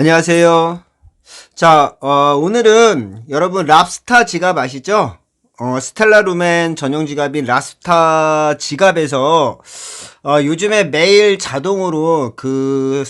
안녕하세요. 자, 어, 오늘은 여러분 랍스타 지갑 아시죠? 어, 스텔라 루멘 전용 지갑인 랍스타 지갑에서 어, 요즘에 매일 자동으로 그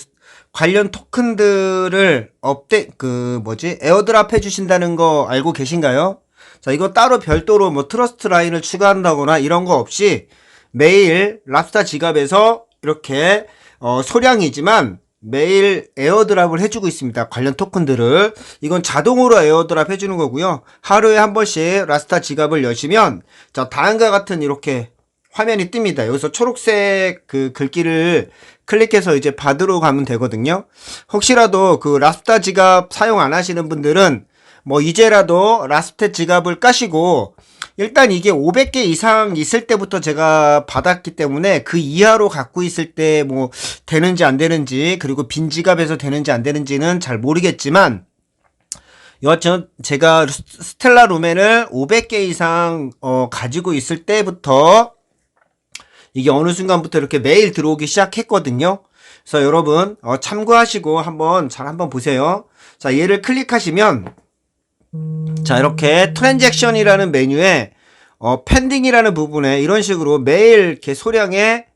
관련 토큰들을 업데 그 뭐지? 에어드랍 해 주신다는 거 알고 계신가요? 자, 이거 따로 별도로 뭐 트러스트 라인을 추가한다거나 이런 거 없이 매일 랍스타 지갑에서 이렇게 어, 소량이지만 매일 에어드랍을 해주고 있습니다. 관련 토큰들을. 이건 자동으로 에어드랍 해주는 거고요. 하루에 한 번씩 라스타 지갑을 여시면, 자, 다음과 같은 이렇게 화면이 뜹니다. 여기서 초록색 그 글귀를 클릭해서 이제 받으러 가면 되거든요. 혹시라도 그 라스타 지갑 사용 안 하시는 분들은 뭐 이제라도 라스테 지갑을 까시고 일단 이게 500개 이상 있을 때부터 제가 받았기 때문에 그 이하로 갖고 있을 때 뭐 되는지 안 되는지 그리고 빈 지갑에서 되는지 안 되는지는 잘 모르겠지만 여하튼 제가 스- 스텔라 루멘을 500개 이상 어, 가지고 있을 때부터 이게 어느 순간부터 이렇게 매일 들어오기 시작했거든요. 그래서 여러분 어, 참고하시고 한번 잘 한번 보세요. 자 얘를 클릭하시면 자, 이렇게 트랜잭션이라는 메뉴에 어, 펜딩이라는 부분에 이런 식으로 매일 이렇게 소량의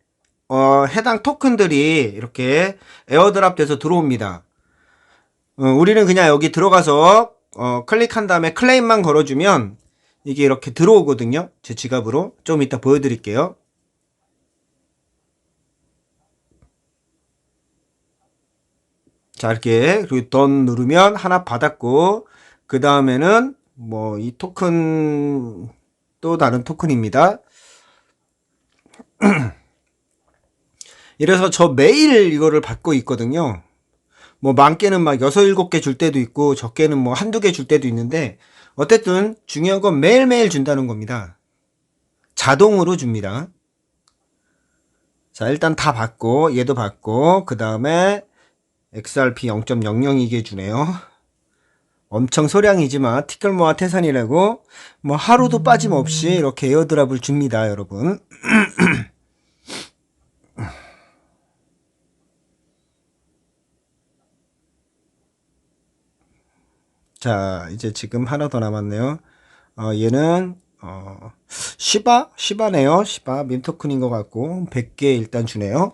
어, 해당 토큰들이 이렇게 에어드랍 돼서 들어옵니다. 어, 우리는 그냥 여기 들어가서 어, 클릭한 다음에 클레임만 걸어주면 이게 이렇게 들어오거든요. 제 지갑으로. 좀 이따 보여드릴게요. 자, 이렇게, 그리고 던 누르면 하나 받았고, 그 다음에는 뭐 이 토큰 또 다른 토큰입니다. 이래서 저 매일 이거를 받고 있거든요. 뭐 많게는 막 여섯 일곱 개줄 때도 있고 적게는 뭐 한두 개 줄 때도 있는데 어쨌든 중요한 건 매일매일 준다는 겁니다. 자동으로 줍니다. 자, 일단 다 받고 얘도 받고 그 다음에 XRP 0.002개 주네요. 엄청 소량이지만 티끌모아 태산이라고 뭐 하루도 빠짐없이 이렇게 에어드랍을 줍니다, 여러분. 자, 이제 지금 하나 더 남았네요. 어, 얘는 어, 시바? 시바네요. 시바 민토큰인 것 같고 100개 일단 주네요.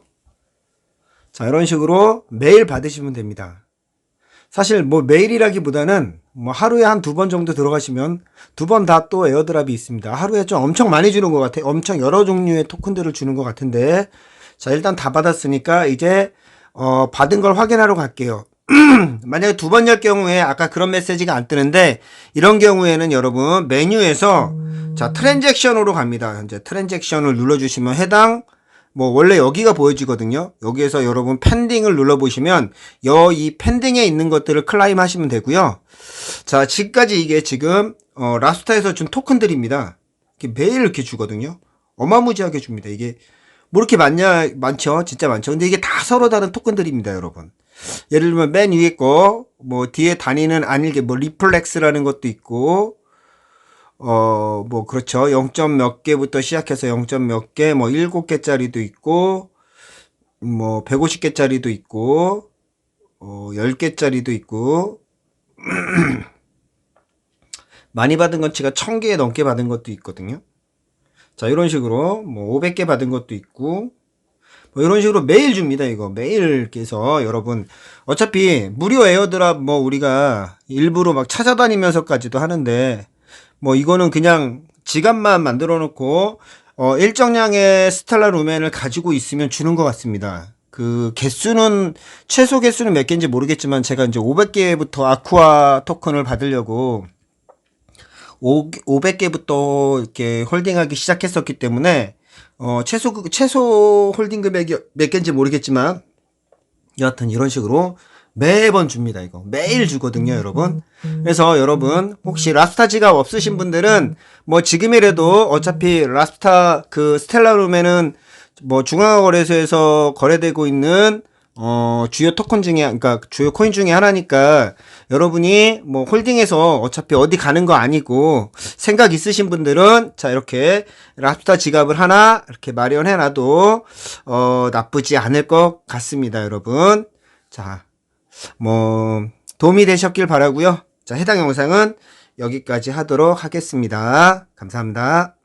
자, 이런 식으로 매일 받으시면 됩니다. 사실 뭐 매일이라기보다는 뭐 하루에 한 두 번 정도 들어가시면 두 번 다 또 에어드랍이 있습니다. 하루에 좀 엄청 많이 주는 것 같아요. 엄청 여러 종류의 토큰들을 주는 것 같은데 자 일단 다 받았으니까 이제 어 받은 걸 확인하러 갈게요. 만약에 두 번 열 경우에 아까 그런 메시지가 안 뜨는데 이런 경우에는 여러분 메뉴에서 자 트랜잭션으로 갑니다. 이제 트랜잭션을 눌러주시면 해당 뭐 원래 여기가 보여지거든요. 여기에서 여러분 펜딩을 눌러보시면 여 이 펜딩에 있는 것들을 클라임 하시면 되고요. 자 지금까지 이게 지금 어, 라스타에서 준 토큰들입니다. 이렇게 매일 이렇게 주거든요. 어마무지하게 줍니다. 이게 뭐 이렇게 많냐 많죠. 진짜 많죠. 근데 이게 다 서로 다른 토큰들입니다, 여러분. 예를 들면 맨 위에 거 뭐 뒤에 다니는 아닐게 뭐 리플렉스라는 것도 있고 어, 뭐, 그렇죠. 0점 몇 개부터 시작해서 0점 몇 개, 뭐, 7개짜리도 있고, 뭐, 150개짜리도 있고, 어, 10개짜리도 있고, 많이 받은 건 제가 1000개 넘게 받은 것도 있거든요. 자, 이런 식으로, 뭐, 500개 받은 것도 있고, 뭐, 이런 식으로 매일 줍니다, 이거. 매일 해서, 여러분. 어차피, 무료 에어드랍, 뭐, 우리가 일부러 막 찾아다니면서까지도 하는데, 뭐 이거는 그냥 지갑만 만들어 놓고 어 일정량의 스텔라 루멘을 가지고 있으면 주는 것 같습니다. 그 개수는 최소 개수는 몇 개인지 모르겠지만 제가 이제 500개부터 아쿠아 토큰을 받으려고 500개부터 이렇게 홀딩하기 시작했었기 때문에 어 최소 그- 최소 홀딩 금액이 몇 개인지 모르겠지만 여하튼 이런 식으로 매번 줍니다, 이거. 매일 주거든요, 여러분. 그래서 여러분, 혹시 라스타 지갑 없으신 분들은 뭐 지금이라도 어차피 라스타 그 스텔라룸에는 뭐 중앙거래소에서 거래되고 있는 어 주요 토큰 중에 그러니까 주요 코인 중에 하나니까 여러분이 뭐 홀딩해서 어차피 어디 가는 거 아니고 생각 있으신 분들은 자 이렇게 라스타 지갑을 하나 이렇게 마련해 놔도 어 나쁘지 않을 것 같습니다, 여러분. 자, 뭐, 도움이 되셨길 바라고요 자, 해당 영상은 여기까지 하도록 하겠습니다. 감사합니다.